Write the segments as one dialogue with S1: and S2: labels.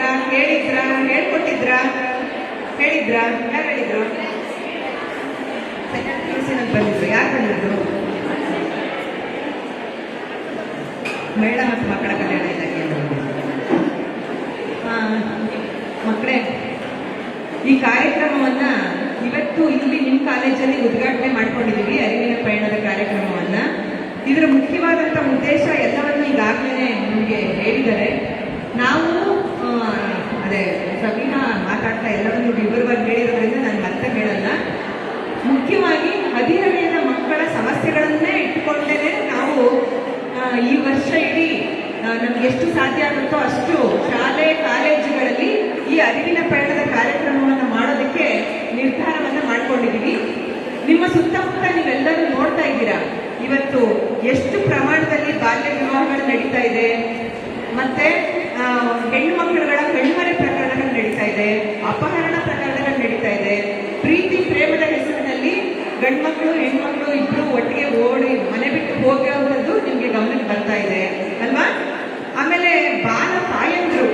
S1: ಮಾಡಿದ್ರ ಹೇಳಿದ್ರ? ಹೇಳ್ಕೊಟ್ಟಿದ್ರ? ಹೇಳಿದ್ರ? ಯಾರು ಹೇಳಿದ್ರು? ಸೆಕೆಂಡ್ ಯು ಬಂದಿದ್ರು ಯಾರು ಬಂದಿದ್ರು? ಮಹಿಳಾ ಮತ್ತು ಮಕ್ಕಳ ಕಲ್ಯಾಣ ಇಲಾಖೆ ಮಕ್ಕಳೇ, ಈ ಕಾರ್ಯಕ್ರಮವನ್ನ ಇವತ್ತು ಇಲ್ಲಿ ನಿಮ್ಮ ಕಾಲೇಜಲ್ಲಿ ಉದ್ಘಾಟನೆ ಮಾಡ್ಕೊಂಡಿದ್ದೀವಿ, ಅರಿವಿನ ಪಯಣದ ಕಾರ್ಯಕ್ರಮವನ್ನ. ಇದರ ಮುಖ್ಯವಾದಂಥ ಉದ್ದೇಶ ಎಲ್ಲವನ್ನು ಈಗಾಗಲೇ ನಿಮಗೆ ಹೇಳಿದ್ದಾರೆ. ನಾವು ಅದೇ, ಪ್ರವೀಣ ಮಾತಾಡ್ತಾ ಎಲ್ಲರೂ ವಿವರವಾಗಿ ಹೇಳಿರೋದ್ರಿಂದ ನಾನು ಮತ್ತೆ ಹೇಳಲ್ಲ. ಮುಖ್ಯವಾಗಿ ಹದಿಹರೆಯದ ಮಕ್ಕಳ ಸಮಸ್ಯೆಗಳನ್ನೇ ಇಟ್ಟುಕೊಂಡೇ ನಾವು ಈ ವರ್ಷ ಇಡೀ ನಮ್ಗೆ ಎಷ್ಟು ಸಾಧ್ಯ ಆಗುತ್ತೋ ಅಷ್ಟು ಶಾಲೆ, ಕಾಲೇಜುಗಳಲ್ಲಿ ಈ ಅರಿವಿನ ಪಯಣದ ಕಾರ್ಯಕ್ರಮವನ್ನು ಮಾಡೋದಕ್ಕೆ ನಿರ್ಧಾರವನ್ನು ಮಾಡ್ಕೊಂಡಿದ್ದೀವಿ ನಿಮ್ಮ ಸುತ್ತಮುತ್ತ ನೀವೆಲ್ಲರೂ ನೋಡ್ತಾ ಇದ್ದೀರಾ, ಇವತ್ತು ಎಷ್ಟು ಪ್ರಮಾಣದಲ್ಲಿ ಬಾಲ್ಯ ವಿವಾಹಗಳು ನಡೀತಾ ಇದೆ, ಮತ್ತೆ ಹೆಣ್ಣು ಮಕ್ಕಳುಗಳ ಕಣ್ಮರೆ ಪ್ರಕರಣಗಳು ನಡೀತಾ ಇದೆ ಅಪಹರಣ ಪ್ರಕರಣಗಳು ನಡೀತಾ ಇದೆ ಪ್ರೀತಿ ಪ್ರೇಮದ ಹೆಸರಿನಲ್ಲಿ ಗಂಡ್ಮಕ್ಳು, ಹೆಣ್ಮಕ್ಳು ಇಬ್ರು ಒಟ್ಟಿಗೆ ಓಡಿ ಮನೆ ಬಿಟ್ಟು ಹೋಗೋದು ನಿಮ್ಗೆ ಗಮನಕ್ಕೆ ಬರ್ತಾ ಇದೆ, ಅಲ್ವಾ? ಆಮೇಲೆ ಬಾಲ ತಾಯಂದ್ರು,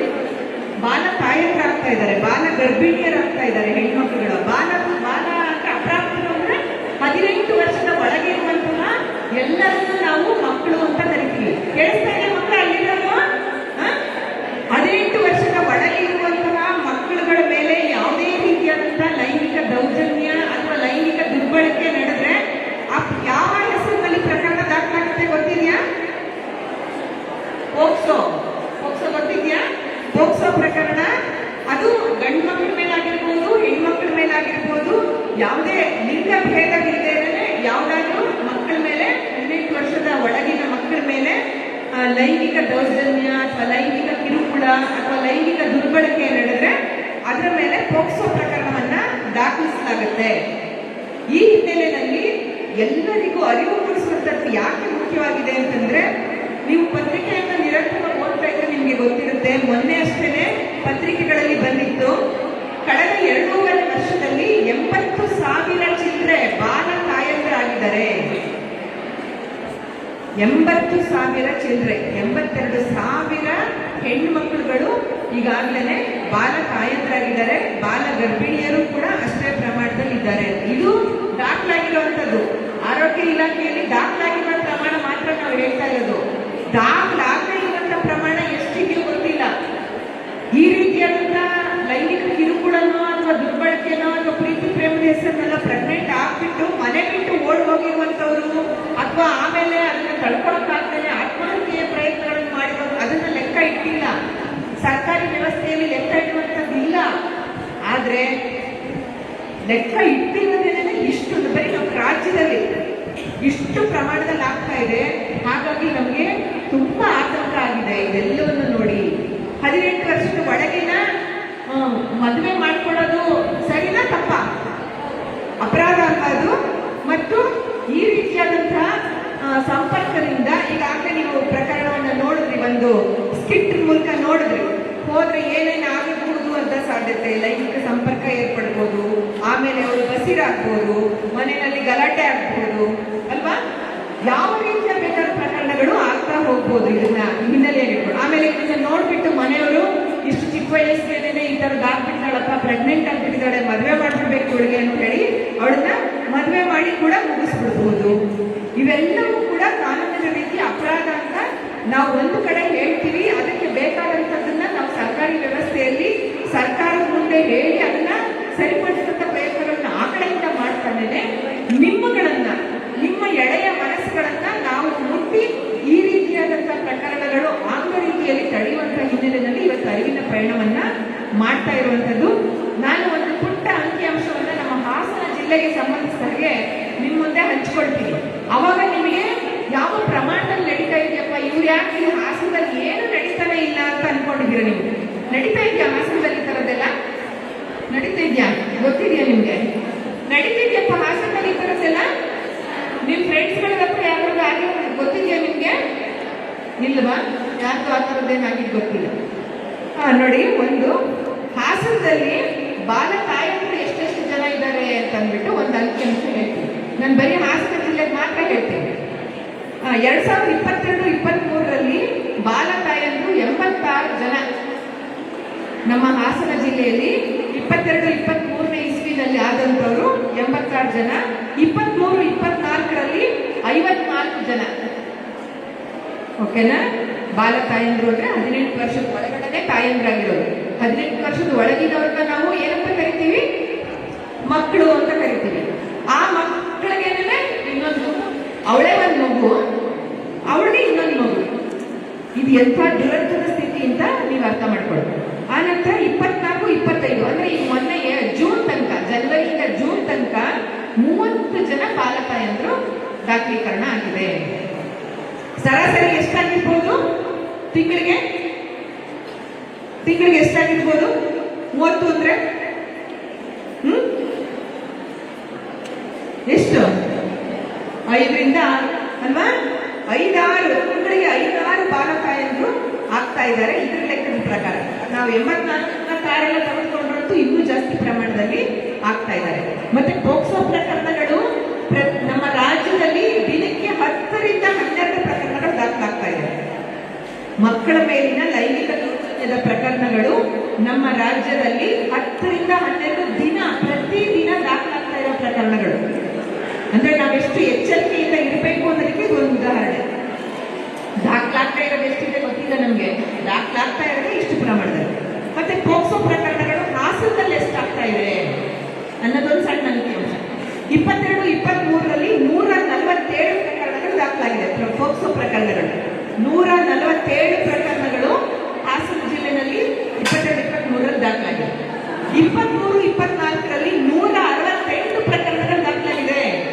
S1: ಬಾಲ ತಾಯಂದ್ರಾಗ್ತಾ ಇದ್ದಾರೆ, ಬಾಲ ಗರ್ಭಿಣಿಯರಾಗ್ತಾ ಇದ್ದಾರೆ ಹೆಣ್ಮಕ್ಳುಗಳು. ಬಾಲ ಬಾಲ ಅಪ್ರಾಪ್ತರು ಅಂದ್ರೆ ಹದಿನೆಂಟು ವರ್ಷದ ಒಳಗೆ ಇರುವಂತಹ ಎಲ್ಲರನ್ನೂ ನಾವು ಮಕ್ಕಳು ಅಂತ ಕರಿತೀವಿ. ಕೇಳಿಸ್ತಾ ಇದೆ ಮಕ್ಕಳು ಅಲ್ಲಿರೋದು ಹ? ಹದಿನೆಂಟು ವರ್ಷದ ಒಳಗೆ ಇರುವಂತಹ ಮಕ್ಕಳುಗಳ ಮೇಲೆ ಯಾವುದೇ ರೀತಿಯಾದಂತಹ ಲೈಂಗಿಕ ದೌರ್ಜನ್ಯ ಅಥವಾ ಲೈಂಗಿಕ ದುರ್ಬಳಕೆ ನಡೆದ್ರೆ ಆ ಯಾವ ಹೆಸರಿನಲ್ಲಿ ಪ್ರಕರಣ ದಾಖಲಾಗುತ್ತೆ ಗೊತ್ತಿದೆಯಾ ಪೋಕ್ಸೋ ಪೋಕ್ಸೋ ಗೊತ್ತಿದ್ಯಾ ಪೋಕ್ಸೋ ಪ್ರಕರಣ ಅದು ಗಂಡು ಮಕ್ಕಳ ಮೇಲಾಗಿರ್ಬೋದು ಹೆಣ್ಮಕ್ಳ ಮೇಲಾಗಿರ್ಬೋದು ಯಾವುದೇ ಲಿಂಗ ಭೇದವಿಲ್ಲದೆ ಯಾವುದಾದ್ರೂ ಮಕ್ಕಳ ಮೇಲೆ ಹದಿನೆಂಟು ವರ್ಷದ ಒಳಗಿನ ಮಕ್ಕಳ ಮೇಲೆ ಆ, ಲೈಂಗಿಕ ದೌರ್ಜನ್ಯ ಅಥವಾ ಲೈಂಗಿಕ ಕಿರುಕುಳ ಅಥವಾ ದುರ್ಬಳಕೆ ನಡೆದ್ರೆ ಅದರ ಮೇಲೆ ಪೋಕ್ಸೋ ಪ್ರಕರಣವನ್ನ ದಾಖಲಿಸಲಾಗುತ್ತೆ. ಈ ಹಿನ್ನೆಲೆಯಲ್ಲಿ ಎಲ್ಲರಿಗೂ ಅರಿವು ಮೂಡಿಸುವಂಥದ್ದು ಯಾಕೆ ಮುಖ್ಯವಾಗಿದೆ ಅಂತಂದ್ರೆ, ನೀವು ಪತ್ರಿಕೆಯನ್ನು ನಿರಂತರ ಓದ್ತಾ ಇದ್ರೆ ನಿಮ್ಗೆ ಗೊತ್ತಿರುತ್ತೆ. ಮೊನ್ನೆ ಅಷ್ಟೇನೆ ಪತ್ರಿಕೆಗಳಲ್ಲಿ ಬಂದಿತ್ತು, ಕಳೆದ ಎರಡೂವರೆ ವರ್ಷದಲ್ಲಿ ಎಂಬತ್ತು ಸಾವಿರ ಚಿಲ್ಲರೆ ಬಾಲ ತಾಯಂದ್ರಾಗಿದ್ದಾರೆ. ಎಂಬತ್ತು ಸಾವಿರ ಚಿಲ್ಲರೆ ಎಂಬತ್ತೆರಡು ಸಾವಿರ ಹೆಣ್ಣು ಮಕ್ಕಳುಗಳು ಈಗಾಗಲೇ ಬಾಲ ತಾಯಂದ್ರಾಗಿದ್ದಾರೆ, ಬಾಲ ಗರ್ಭಿಣಿಯರು ಕೂಡ ಅಷ್ಟೇ ಪ್ರಮಾಣದಲ್ಲಿ ಇದ್ದಾರೆ ಇದು ದಾಖಲಾಗಿರುವಂತದ್ದು ಆರೋಗ್ಯ ಇಲಾಖೆಯಲ್ಲಿ ದಾಖಲಾಗಿರುವ ಪ್ರಮಾಣ ಮಾತ್ರ ನಾವು ಹೇಳ್ತಾ ಇರೋದು. ದಾಖಲಾಗದೇ ಇರುವಂತ ಪ್ರಮಾಣ ಎಷ್ಟಿದೆಯೋ ಗೊತ್ತಿಲ್ಲ. ಈ ರೀತಿಯಾದಂತಹ ಲೈಂಗಿಕ ಕಿರುಕುಳನೋ ಅಥವಾ ದುರ್ಬಳಕೆನೋ ಅಥವಾ ಪ್ರೀತಿ ಪ್ರೇಮದ ಹೆಸರನ್ನೆಲ್ಲ ಪ್ರೆಗ್ನೆಂಟ್ ಆಗ್ಬಿಟ್ಟು ಮನೆ ಬಿಟ್ಟು ಓಡ್ ಹೋಗಿರುವಂತವ್ರು ಅಥವಾ ಆಮೇಲೆ ಅದನ್ನ ತಡ್ಕೊಳಕ್ಕಾಗ್ದೇನೆ ಆತ್ಮಹತ್ಯೆಯ ಪ್ರಯತ್ನಗಳನ್ನು ಮಾಡಿರೋ ಅದನ್ನ ಲೆಕ್ಕ ಇಟ್ಟಿಲ್ಲ. ಸರ್ಕಾರಿ ವ್ಯವಸ್ಥೆಯಲ್ಲಿ ಲೆಕ್ಕ ಇಡುವಂಥದ್ದಿಲ್ಲ ಆದರೆ ಲೆಕ್ಕ ಇಟ್ಟಿರೋದೇನೆ ಇಷ್ಟು ಬರೀ ನಮ್ಮ ರಾಜ್ಯದಲ್ಲಿ ಇಷ್ಟು ಪ್ರಮಾಣದಲ್ಲಿ ಆಗ್ತಾ ಇದೆ. ಹಾಗಾಗಿ ನಮಗೆ ತುಂಬಾ ಆತಂಕ ಆಗಿದೆ ಇದೆಲ್ಲವನ್ನು ನೋಡಿ. ಹದಿನೆಂಟು ವರ್ಷದ ಒಳಗಿನ ಮದುವೆ ಮಾಡ್ಕೊಳ್ಳೋದು ಸರಿನಾ ತಪ್ಪ? ಅಪರಾಧ ಅದು ಮತ್ತು ಈ ರೀತಿಯಾದಂತಹ ಸಂಪರ್ಕದಿಂದ ಈಗಾಗಲೇ ನೀವು ಪ್ರಕರಣವನ್ನು ನೋಡಿದ್ರಿ, ಒಂದು ಸ್ಕಿಟ್ ಮೂಲಕ ನೋಡಿದ್ರಿ. ಹೋದ್ರೆ ಏನೇನು ಆಗಬಹುದು ಅಂತ ಸಾಧ್ಯತೆ ಲೈಂಗಿಕ ಸಂಪರ್ಕ ಏರ್ಪಡ್ಬೋದು, ಆಮೇಲೆ ಅವರು ಬಸಿರಾಗ್ಬೋದು ಮನೆಯಲ್ಲಿ ಗಲಾಟೆ ಆಗ್ಬೋದು, ಅಲ್ವಾ? ಯಾವ ರೀತಿಯ ಬೇಕಾದ ಪ್ರಕರಣಗಳು ಆಗ್ತಾ ಹೋಗ್ಬೋದು ಇದನ್ನ ಹಿನ್ನೆಲೆಯಲ್ಲಿ. ಆಮೇಲೆ ಇದನ್ನ ನೋಡ್ಬಿಟ್ಟು ಮನೆಯವರು ಇಷ್ಟು ಚಿಕ್ಕ ವಯಸ್ಸಿನ ಈ ತರದ್ ಆಗ್ಬಿಟ್ಟಾಳಪ್ಪ ಪ್ರೆಗ್ನೆಂಟ್ ಆಗ್ಬಿಟ್ಟಿದ್ದಾಳೆ, ಮದುವೆ ಮಾಡ್ಬಿಡ್ಬೇಕು ಇವಳಿಗೆ ಅಂತ ಹೇಳಿ ಅವಳನ್ನ ಮದುವೆ ಮಾಡಿ ಕೂಡ ಮುಗಿಸ್ಬಿಡ್ಬೋದು. ಇವೆಲ್ಲವೂ ಕೂಡ ಕಾನೂನಿನ ರೀತಿ ಅಪರಾಧ ನಾವು ಒಂದು ಕಡೆ ಹೇಳ್ತೀವಿ, ಅದಕ್ಕೆ ಬೇಕಾದಂಥದ್ದನ್ನ ನಾವು ಸರ್ಕಾರಿ ವ್ಯವಸ್ಥೆಯಲ್ಲಿ ಸರ್ಕಾರದ ಮುಂದೆ ಹೇಳಿ ಅದನ್ನ ಸರಿಪಡಿಸುವಂತ ಪ್ರಯತ್ನಗಳನ್ನ ಆ ಕಡೆಯಿಂದ ಮಾಡ್ತಾನೆ ನಿಮ್ಮಗಳನ್ನ, ನಿಮ್ಮ ಎಳೆಯ ಮನಸ್ಸುಗಳನ್ನ ನಾವು ಮುಟ್ಟಿ ಈ ರೀತಿಯಾದಂತಹ ಪ್ರಕರಣಗಳು ಆಂಗ ರೀತಿಯಲ್ಲಿ ತಡೆಯುವಂತಹ ಹಿನ್ನೆಲೆಯಲ್ಲಿ ಇವತ್ತು ಅರಿವಿನ ಪಯಣವನ್ನ ಮಾಡ್ತಾ ಇರುವಂತದ್ದು ನಾನು ಒಂದು ಪುಟ್ಟ ಅಂಕಿಅಂಶವನ್ನ ನಮ್ಮ ಹಾಸನ ಜಿಲ್ಲೆಗೆ ಸಂಬಂಧಿಸಿದ ಹಾಗೆ ನಿಮ್ಮ ಮುಂದೆ ಹಂಚ್ಕೊಳ್ತೀನಿ. ಅವಾಗ ನಿಮಗೆ ಯಾವ ಪ್ರಮಾಣದಲ್ಲಿ ನಡೀತಾ ಇದೆಯಪ್ಪ ಇವ್ರು ಯಾಕೆ ನೀವು ಹಾಸನದಲ್ಲಿ ಏನು ನಡೀತಾನೆ ಇಲ್ಲ ಅಂತ ಅನ್ಕೊಂಡಿದ್ದೀರ ನೀವು? ನಡೀತಾ ಇದೆಯಾ ಹಾಸನದಲ್ಲಿ ತರದೆಲ್ಲ ನಡೀತಾ ಗೊತ್ತಿದೆಯಾ ನಿಮ್ಗೆ? ನಡೀತಿದ್ಯಪ್ಪ ಹಾಸನದಲ್ಲಿ ತರದೆಲ್ಲ ನಿಮ್ ಫ್ರೆಂಡ್ಸ್ಗಳ ಹತ್ರ ಯಾರಾದ್ರೂ ಆಗಿ ಗೊತ್ತಿದೆಯಾ ನಿಮ್ಗೆ? ಇಲ್ವಾ ಯಾರು ಆ ಥರದ್ದೇನಾಗಿದ್ದು ಗೊತ್ತಿಲ್ಲ. ಹಾ ನೋಡಿ, ಒಂದು ಹಾಸನದಲ್ಲಿ ಬಾಲ ತಾಯಂದ್ರು ಎಷ್ಟೆಷ್ಟು ಜನ ಇದ್ದಾರೆ ಅಂತಂದ್ಬಿಟ್ಟು ಒಂದು ಒಂದು ಅಂಕಿಅಂಶ ಹೇಳ್ತೀನಿ. ನಾನು ಬರೀ ಹಾಸನ ಜಿಲ್ಲೆಗೆ ಮಾತ್ರ ಹೇಳ್ತೀನಿ. ಎರಡ್ ಸಾವಿರದ ಇಪ್ಪತ್ತೆರಡು ಇಪ್ಪತ್ತ್ ಮೂರರಲ್ಲಿ ಬಾಲ ತಾಯಂದ್ರು ಎಂಬತ್ತಾರು ಜನ. ನಮ್ಮ ಹಾಸನ ಜಿಲ್ಲೆಯಲ್ಲಿ ಇಪ್ಪತ್ತೆರಡು ಇಪ್ಪತ್ತ್ ಮೂರನೇ ಇಸ್ವಿನಲ್ಲಿ ಆದಂತವರು ಎಂಬತ್ತಾರು ಜನ. ಇಪ್ಪತ್ತ್ಮೂರು ಇಪ್ಪತ್ನಾಲ್ಕರಲ್ಲಿ ಐವತ್ನಾಲ್ಕು ಜನ. ಓಕೆನಾ? ಬಾಲ ತಾಯಂದ್ರು ಅಂದ್ರೆ ಹದಿನೆಂಟು ವರ್ಷದ ಒಳಗಡೆ ತಾಯಂದ್ರಾಗಿರೋದು ಹದಿನೆಂಟು ವರ್ಷದ ಒಳಗಿನವ್ರನ್ನ ನಾವು ಏನಂತ ಕರಿತೀವಿ? ಮಕ್ಕಳು ಅಂತ ಕರಿತೀವಿ. ಆ ಮಕ್ಕಳಿಗೇನೆ ಇನ್ನೊಂದು ಅವಳೇ ಒಂದು ಮಗು. ಇನ್ನೊಂದು ಮಗು. ಇದು ಎಂಥ ದುರಂತದ ಸ್ಥಿತಿ ಅಂತ ನೀವು ಅರ್ಥ ಮಾಡ್ಕೊಳ್ಬೇಕು. ಆ ನಂತರ ಇಪ್ಪತ್ನಾಲ್ಕು, ಇಪ್ಪತ್ತೈದು, ಅಂದ್ರೆ ಈ ಮೊನ್ನೆ ಜೂನ್ ತನಕ, ಜನವರಿಯಿಂದ ಜೂನ್ ತನಕ ಮೂವತ್ತು ಜನ ಬಾಲತಾಯಂದ್ರು ದಾಖಲೀಕರಣ ಆಗಿದೆ. ಸರಾಸರಿ ಎಷ್ಟಾಗಿರ್ಬೋದು? ತಿಂಗಳಿಗೆ? ತಿಂಗಳಿಗೆ ಎಷ್ಟಾಗಿರ್ಬೋದು? ಮೂವತ್ತು ಅಂದ್ರೆ? ಹ್ಮ್? ಎಷ್ಟು? ಐದರಿಂದ, ಅಲ್ವಾ? ಇದ್ದಾರೆ. ಇದ್ರ ಲೆಕ್ಕದ ಪ್ರಕಾರ. ನಾವು ಎಂಬತ್ನಾಲ್ಕು ಕಾರೆಲ್ಲ ತೆಗೆದುಕೊಂಡ್ರಂತೂ ಇನ್ನೂ ಜಾಸ್ತಿ ಪ್ರಮಾಣದಲ್ಲಿ ಆಗ್ತಾ ಇದ್ದಾರೆ. ಮತ್ತೆ ಪೋಕ್ಸೋ ಪ್ರಕರಣಗಳು ಪ್ರ- ನಮ್ಮ ರಾಜ್ಯದಲ್ಲಿ ದಿನಕ್ಕೆ ಹತ್ತರಿಂದ ಹನ್ನೆರಡು ಪ್ರಕರಣಗಳು ದಾಖಲಾಗ್ತಾ ಇದೆ. ಮಕ್ಕಳ ಮೇಲಿನ ಲೈಂಗಿಕ ದೌರ್ಜನ್ಯದ ಪ್ರಕರಣಗಳು ನಮ್ಮ ರಾಜ್ಯದಲ್ಲಿ ಹತ್ತರಿಂದ ಹನ್ನೆರಡು ದಿನ ಪ್ರತಿ ದಿನ ದಾಖಲಾಗ್ತಾ ಇರೋ ಪ್ರಕರಣಗಳು. ಅಂದ್ರೆ ನಾವೆಷ್ಟು ಎಚ್ಚರಿಕೆಯಿಂದ ಇರಬೇಕು ಅನ್ನೋದಕ್ಕೆ ಇದು ಒಂದು ಉದಾಹರಣೆ ದಾಖಲಾಗ್ತಾ ಇರೋದು ಎಷ್ಟಿದೆ ಗೊತ್ತಿಲ್ಲ ನಮಗೆ ದಾಖಲಾಗ್ತಾ ಇರೋದು ಇಷ್ಟು ಪ್ರಮಾಣದಲ್ಲಿ ಮತ್ತೆ ಪೋಕ್ಸೋ ಪ್ರಕರಣಗಳು ಹಾಸನದಲ್ಲಿ ಎಷ್ಟಾಗ್ತಾ ಇದೆ ಅನ್ನೋದೊಂದು ಸಣ್ಣ ಅಂಕಿಅಂಶ ಇಪ್ಪತ್ತೆರಡು ಇಪ್ಪತ್ತ್ ಮೂರರಲ್ಲಿ ನೂರ ನಲವತ್ತೇಳು ಪ್ರಕರಣಗಳು ದಾಖಲಾಗಿದೆ ಪ್ರ- ಪೋಕ್ಸೋ ಪ್ರಕರಣಗಳು. ನೂರ ನಲವತ್ತೇಳು ಪ್ರಕರಣಗಳು ಹಾಸನ ಜಿಲ್ಲೆಯಲ್ಲಿ ಇಪ್ಪತ್ತೆರಡು ಇಪ್ಪತ್ತ್ ದಾಖಲಾಗಿದೆ. ಇಪ್ಪತ್ಮೂರು, ಇಪ್ಪತ್ನಾಲ್ಕರಲ್ಲಿ ನೂರ ಅರವತ್ತೆಂಟು ಪ್ರಕರಣಗಳು ದಾಖಲಾಗಿದೆ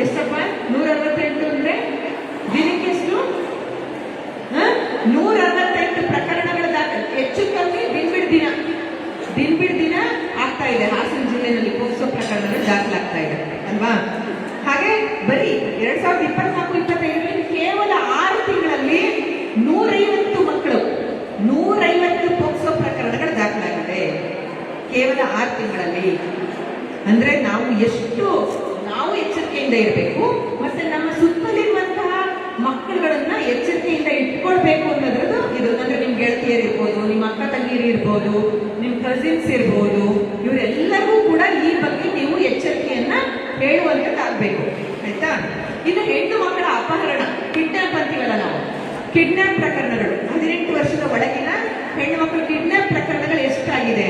S1: ಎಷ್ಟಪ್ಪ? ನೂರ ಅರವತ್ತೆಂಟು ಅಂದ್ರೆ ದಿನಕ್ಕೆ ಎಷ್ಟು? ಹ? ನೂರ ಅರವತ್ತೆಂಟು ಪ್ರಕರಣಗಳ ದಾಖಲೆ ಹೆಚ್ಚು ಕಮ್ಮಿ ದಿನ ದಿನ. ದಿನ ದಿನ ಆಗ್ತಾ ಇದೆ. ಹಾಸನ ಜಿಲ್ಲೆಯಲ್ಲಿ ಪೋಕ್ಸೋ ಪ್ರಕರಣಗಳು ದಾಖಲಾಗ್ತಾ ಇದೆ. ಅಲ್ವಾ? ಹಾಗೆ ಎರಡ್ ಸಾವಿರದ ಇಪ್ಪತ್ನಾಲ್ಕು, ಇಪ್ಪತ್ತೈದರಲ್ಲಿ ಕೇವಲ ಆರು ತಿಂಗಳಲ್ಲಿ ನೂರೈವತ್ತು ಮಕ್ಕಳು, ನೂರೈವತ್ತು ಪೋಕ್ಸೋ ಪ್ರಕರಣಗಳು ದಾಖಲಾಗಿದೆ. ಕೇವಲ ಆರು ತಿಂಗಳಲ್ಲಿ. ಅಂದ್ರೆ ನಾವು ಎಷ್ಟು, ನಾವು ಎಚ್ಚರಿಕೆಯಿಂದ ಇರಬೇಕು, ಮತ್ತೆ ನಮ್ಮ ಸುತ್ತಲಿರುವಂತಹ ಮಕ್ಕಳುಗಳನ್ನ ಎಚ್ಚರಿಕೆಯಿಂದ ಇಟ್ಕೊಳ್ಬೇಕು ಅನ್ನೋದ್ರದ್ದು ಇದು, ಅಂದ್ರೆ ನಿಮ್ ಗೆಳತಿಯರು ನಿಮ್ಮ ಅಕ್ಕ ತಂಗಿಯರು ಇರ್ಬೋದು, ನಿಮ್ ಕಸಿನ್ಸ್ ಇರ್ಬೋದು, ಇವರೆಲ್ಲರಿಗೂ ಕೂಡ ಈ ಬಗ್ಗೆ ನೀವು ಎಚ್ಚರಿಕೆಯನ್ನ ಹೇಳುವಂತದ್ದಾಗಬೇಕು. ಆಯ್ತಾ? ಅಪಹರಣ ಕಿಡ್ನಾಪ್ ಅಂತೀವಲ್ಲ ನಾವು. ಕಿಡ್ನಾಪ್ ಪ್ರಕರಣಗಳು. ಹದಿನೆಂಟು ವರ್ಷದ ಒಳಗಿನ ಹೆಣ್ಣು ಮಕ್ಕಳು ಕಿಡ್ನಾಪ್ ಪ್ರಕರಣಗಳು ಎಷ್ಟಾಗಿದೆ?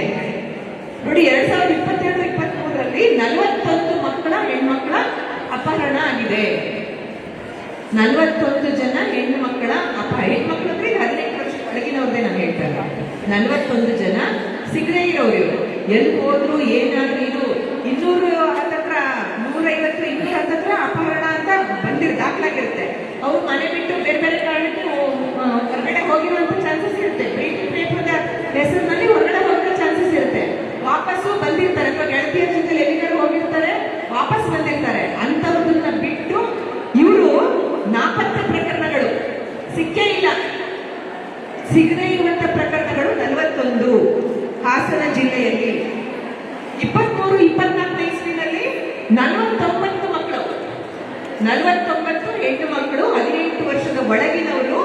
S1: ನೋಡಿ, ಎರಡ್ ಸಾವಿರದ ಇಪ್ಪತ್ತೆರಡು ಇಪ್ಪತ್ತ್ ಮೂರರಲ್ಲಿ ನಲವತ್ತೊಂದು ಮಕ್ಕಳ ಹೆಣ್ಮಕ್ಕಳ ಅಪಹರಣ ಆಗಿದೆ. ನಲವತ್ತೊಂದು ಜನ ಹೆಣ್ಣು ಮಕ್ಕಳ ಅಪ ಹೆಣ್ಮಕ್ಳು ಅಂದ್ರೆ ಹದಿನೆಂಟು ವರ್ಷ ಒಳಗಿನವ್ರದೇ ನಾನು ಹೇಳ್ತಾ ಇರೋದು. ನಲವತ್ತೊಂದು ಜನ ಸಿಗದೇ ಇರೋರು ಎಲ್ಲಿ ಹೋದ್ರು, ಏನಾದ್ರು ಇನ್ನೂರು ಹತ್ತತ್ರ ನೂರೈವತ್ತು ಇನ್ನೂರ ಹತ್ತತ್ರ ಅಪಹರಣ ಅಂತ ದಾಖಲಾಗಿರುತ್ತೆ. ಅವ್ರು ಮನೆ ಬಿಟ್ಟು ಬೇರೆ ಬೇರೆ ಕಾರಣಕ್ಕೆ ಹೊರಗಡೆ ಹೋಗಿರುವಂತ ಚಾನ್ಸಸ್ ಇರುತ್ತೆ. ಪ್ರೀತಿ ಪ್ರೇಮದ ಹೆಸರಿನಲ್ಲಿ ಹೊರಗಡೆ ಹೋಗಿರೋ ಚಾನ್ಸಸ್ ಇರುತ್ತೆ. ವಾಪಸ್ಸು ಬಂದಿರ್ತಾರೆ. ಅಥವಾ ಗೆಳತಿಯ ಜೊತೆ ಎಲ್ಲಿಗಾರು ಹೋಗಿರ್ತಾರೆ ವಾಪಸ್ ಬಂದಿರ್ತಾರೆ. ಅಂತವ್ರದನ್ನ ಬಿಟ್ಟು ಇವರು ನಾಪತ್ತೆ ಪ್ರಕರಣಗಳು. ಸಿಕ್ಕೇ ಇಲ್ಲ. ಸಿಗದೇ ಇರುವಂತ ಪ್ರಕರಣಗಳು ನಲವತ್ತೊಂದು. ಹಾಸನ ಜಿಲ್ಲೆಯಲ್ಲಿ ಇಪ್ಪತ್ಮೂರು ಇಪ್ಪತ್ನಾಲ್ಕನೇ ಇಸ್ವಿನಲ್ಲಿ ನಲವತ್ತೊಂಬತ್ತು ಮಕ್ಕಳು ನಲವತ್ತೊಂಬತ್ತು ಹೆಣ್ಣು ಮಕ್ಕಳು ಹದಿನೆಂಟು ವರ್ಷದ ಒಳಗಿನವರು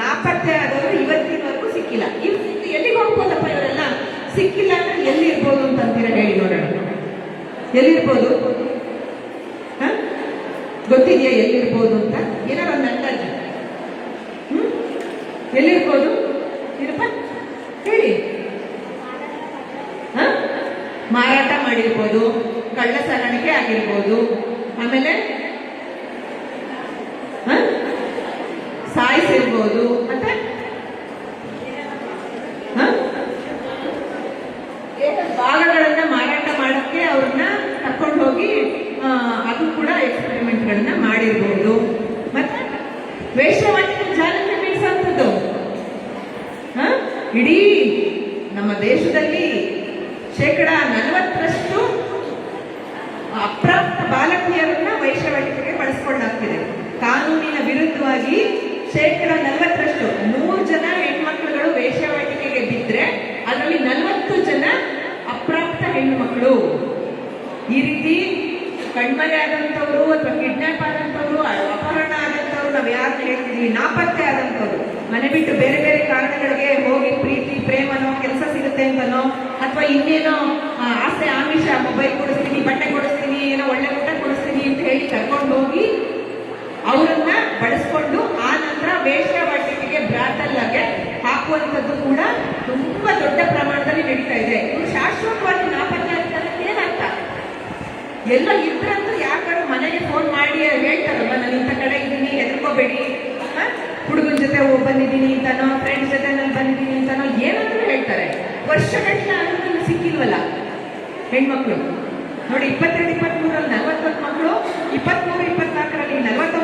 S1: ನಾಪತ್ತೆ ಆದವರು ಇವತ್ತಿನವರೆಗೂ ಸಿಕ್ಕಿಲ್ಲ ಇವ್ ಎಲ್ಲಿಗೆ ಹೋಗ್ಬೋದಪ್ಪ ಇವರೆಲ್ಲ ಸಿಕ್ಕಿಲ್ಲ ಅಂದ್ರೆ ಎಲ್ಲಿ ಇರ್ಬೋದು ಅಂತ ಅಂತೀರ ಹೇಳಿ ನೋಡೋಣ ಎಲ್ಲಿರ್ಬೋದು? ಗೊತ್ತಿದೆಯಾ ಎಲ್ಲಿರ್ಬೋದು ಅಂತ? ಏನಾರ ಒಂದು ಅಂದಾಜು. ಹ್ಮ್? ಎಲ್ಲಿರ್ಬೋದು? ಏನಪ್ಪ? ಹೇಳಿ? ಮಾರಾಟ ಮಾಡಿರ್ಬೋದು, ಕಳ್ಳ ಸಾಗಾಣಿಕೆ ಆಗಿರ್ಬೋದು. ಆಮೇಲೆ? ಸಾಯಿಸಿರ್ಬೋದು ಮತ್ತೆ ಹ? ಭಾಗಗಳನ್ನ ಮಾರಾಟ ಮಾಡಕ್ಕೆ ಅವ್ರನ್ನ ಕರ್ಕೊಂಡು ಹೋಗಿ ಆ, ಅದು ಕೂಡ ಎಕ್ಸ್ಪೆರಿಮೆಂಟ್ಗಳನ್ನ ಮಾಡಿರ್ಬೋದು. ಮತ್ತೆ ವೇಷವಾಟಿಕೆ ಜಾಲಕ್ಕೆ ಬೀಳಿಸುವಂಥದ್ದು? ಇಡೀ ನಮ್ಮ ದೇಶದಲ್ಲಿ ಶೇಕಡ ನಲವತ್ತರಷ್ಟು ಅಪ್ರಾಪ್ತ ಬಾಲಕಿಯರನ್ನ ವೈಶ್ಯವಾಟಿಕೆಗೆ ಬಳಸ್ಕೊಂಡಾಗ್ತಿದೆ. ಕಾನೂನಿನ ವಿರುದ್ಧವಾಗಿ ಶೇಕಡ ನಲವತ್ತರಷ್ಟು ನೂರು ಜನ ನೆಮ್ಮದಿ ಆದಂಥವ್ರು ಅಥವಾ ಕಿಡ್ನಾಪ್ ಆದಂಥವ್ರು ಅಪಹರಣ ಆದಂಥವ್ರು, ನಾವು ಯಾರು ಹೇಳ್ತಿದ್ವಿ? ನಾಪತ್ತೆ ಆದಂಥವ್ರು. ಮನೆ ಬಿಟ್ಟು ಬೇರೆ ಬೇರೆ ಕಾರಣಗಳಿಗೆ ಹೋಗಿ ಪ್ರೀತಿ ಪ್ರೇಮನೋ ಕೆಲಸ ಸಿಗುತ್ತೆ ಅಂತನೋ, ಅಥವಾ ಇನ್ನೇನೋ ಆಸೆ, ಆಮಿಷ, ಮೊಬೈಲ್ ಕೊಡಿಸ್ತೀನಿ, ಬಟ್ಟೆ ಕೊಡಿಸ್ತೀನಿ, ಏನೋ ಒಳ್ಳೆ ಊಟ ಕೊಡಿಸ್ತೀನಿ ಅಂತ ಹೇಳಿ ಕರ್ಕೊಂಡು ಹೋಗಿ ಅವರನ್ನ ಬಳಸ್ಕೊಂಡು ಆ ನಂತರ ವೇಷವಾಟಿಕೆಗೆ ಬ್ರಾತಲ್ಲಾಗೆ ಹಾಕುವಂಥದ್ದು ಕೂಡ ತುಂಬಾ ದೊಡ್ಡ ಪ್ರಮಾಣದಲ್ಲಿ ನಡೀತಾ ಇದೆ. ಶಾಶ್ವತವಾಗಿ ನಾಪತ್ತೆ ಎಲ್ಲ ಇದ್ರಂತೂ ಯಾಕಾದ್ರೂ ಮನೆಗೆ ಫೋನ್ ಮಾಡಿ ಹೇಳ್ತಾರಲ್ಲ ನಾನು ಇಂಥ ಕಡೆ ಇದ್ದೀನಿ, ಹೆದರ್ಕೋಬೇಡಿ. ಹುಡುಗನ ಜೊತೆ ಹೋಗ್ ಬಂದಿದ್ದೀನಿ ಅಂತಾನೋ ಫ್ರೆಂಡ್ಸ್ ಜೊತೆ ನಾನು ಬಂದಿದ್ದೀನಿ ಅಂತಾನೋ ಏನಾದರೂ ಹೇಳ್ತಾರೆ. ವರ್ಷಗಟ್ಟಲೆ ಆದ್ರೂ ಸಿಕ್ಕಿಲ್ವಲ್ಲ? ಹೆಣ್ಮಕ್ಳು. ನೋಡಿ, ಇಪ್ಪತ್ತೆರಡು ಇಪ್ಪತ್ತ್ಮೂರಲ್ಲಿ ನಲ್ವತ್ತೊಂದು ಮಕ್ಕಳು ಇಪ್ಪತ್ಮೂರು, ಇಪ್ಪತ್ನಾಲ್ಕರಲ್ಲಿ ನಲವತ್ತೊಂಬತ್ತು